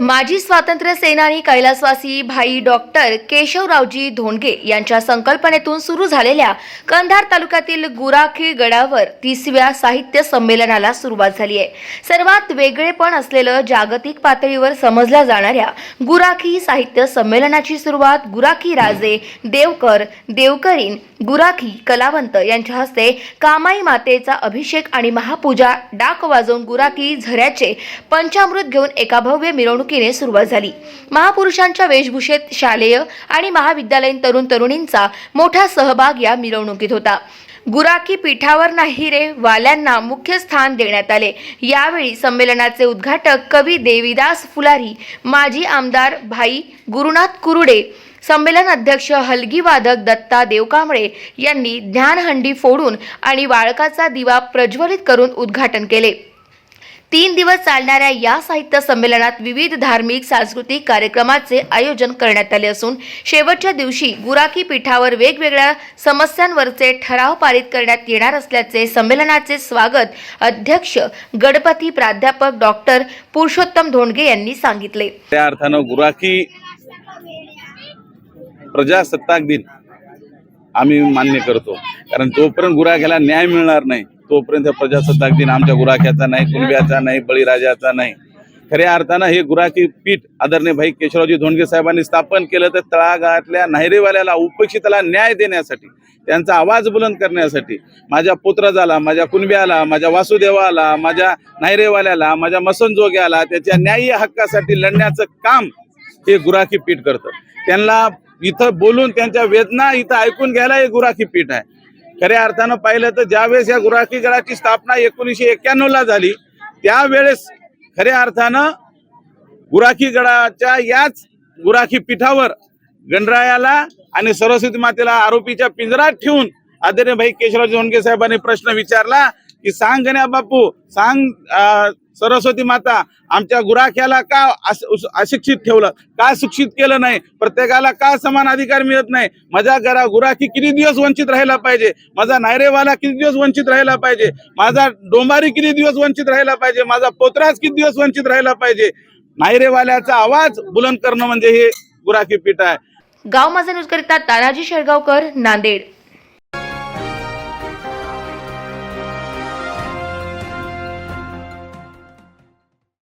माजी स्वातंत्र्य सेनानी कैलासवासी भाई डॉक्टर केशवरावजी धोंडगे यांच्या संकल्पनेतून सुरू झालेल्या कंधार तालुक्यातील गुराखी गडावर तिसव्या साहित्य संमेलनाला सुरुवात झाली आहे. सर्वात वेगळेपण असलेलं जागतिक पातळीवर समजल्या जाणाऱ्या गुराखी साहित्य संमेलनाची सुरुवात गुराखी राजे देवकर देवकरीन गुराखी कलावंत यांच्या हस्ते कामाई मातेचा अभिषेक आणि महापूजा डाक वाजवून गुराखी झऱ्याचे पंचामृत घेऊन एका भव्य मिरवणूक मिरवणुकीने सुरुवात झाली. महापुरुषांच्या वेशभूषेत शालेय आणि महाविद्यालयीन तरुण तरुणींचा मोठा सहभाग या मिरवणुकीत होता. गुराखी पीठावर नाही रे वाल्यांना मुख्य स्थान देण्यात आले. यावेळी संमेलनाचे उद्घाटक कवी देवीदास फुलारी माजी आमदार भाई गुरुनाथ कुरुडे संमेलन अध्यक्ष हलगी वादक दत्ता देवकांबळे यांनी ज्ञानहंडी फोडून आणि वाळकाचा दिवा प्रज्वलित करून उद्घाटन केले. तीन दिवस चालणाऱ्या या साहित्य संमेलनात विविध धार्मिक सांस्कृतिक कार्यक्रमाचे आयोजन करण्यात आले असून शेवटच्या दिवशी गुराखी पीठावर वेगवेगळ्या समस्यांवरचे ठराव पारित करण्यात येणार असल्याचे संमेलनाचे स्वागत अध्यक्ष गणपती प्राध्यापक डॉक्टर पुरुषोत्तम धोंडगे यांनी सांगितले. त्या अर्थानं गुराखी प्रजासत्ताक दिन आम्ही मान्य करतो. कारण तोपर्यंत गुराख्याला न्याय मिळणार नाही. तोपर्यंत प्रजासत्ताक दिन आमच्या गुराख्याचा नाही कुणब्याचा नाही बळीराजाचा नाही. खऱ्या अर्थानं हे गुराखी पीठ आदरणीय भाई केशवरावजी धोंडगे साहेबांनी स्थापन केलं तर तळागाळातल्या नायरेवाल्याला उपेक्षिताला न्याय देण्यासाठी त्यांचा आवाज बुलंद करण्यासाठी माझ्या पुत्राजाला माझ्या कुणब्याला माझ्या वासुदेवाला माझ्या नायरेवाल्याला माझ्या मसनजोग्याला त्याच्या न्याय्य हक्कासाठी लढण्याचं काम हे गुराखी पीठ करतं. त्यांना इथं बोलून त्यांच्या वेदना इथं ऐकून घ्यायला हे गुराखी पीठ आहे. खऱ्या अर्थानं पाहिलं तर ज्यावेळेस या गुराखी गडाची स्थापना एकोणीसशे एक्क्याण्णव ला झाली त्यावेळेस खऱ्या अर्थानं गुराखी गडाच्या याच गुराखी पीठावर गणरायाला आणि सरस्वती मातेला आरोपीच्या पिंजरात ठेवून आदरणीय भाई केशवराव धोंडगे साहेबांनी प्रश्न विचारला. की सांग गण्या बापू सांग सरस्वती माता आमच्या गुराख्याला का अशिक्षित ठेवलं? का शिक्षित केलं नाही? प्रत्येकाला का समान अधिकार मिळत नाही? माझ्या घरा गुराखी किती दिवस वंचित राहायला पाहिजे? माझा नायरेवाला किती दिवस वंचित राहायला पाहिजे? माझा डोंबारी किती दिवस वंचित राहायला पाहिजे? माझा पोतराज किती दिवस वंचित राहायला पाहिजे? नायरेवाल्याचा आवाज बुलंद करणं म्हणजे हे गुराखी पीठ आहे. गाव माझा न्यूज करिता तानाजी शेळगावकर नांदेड.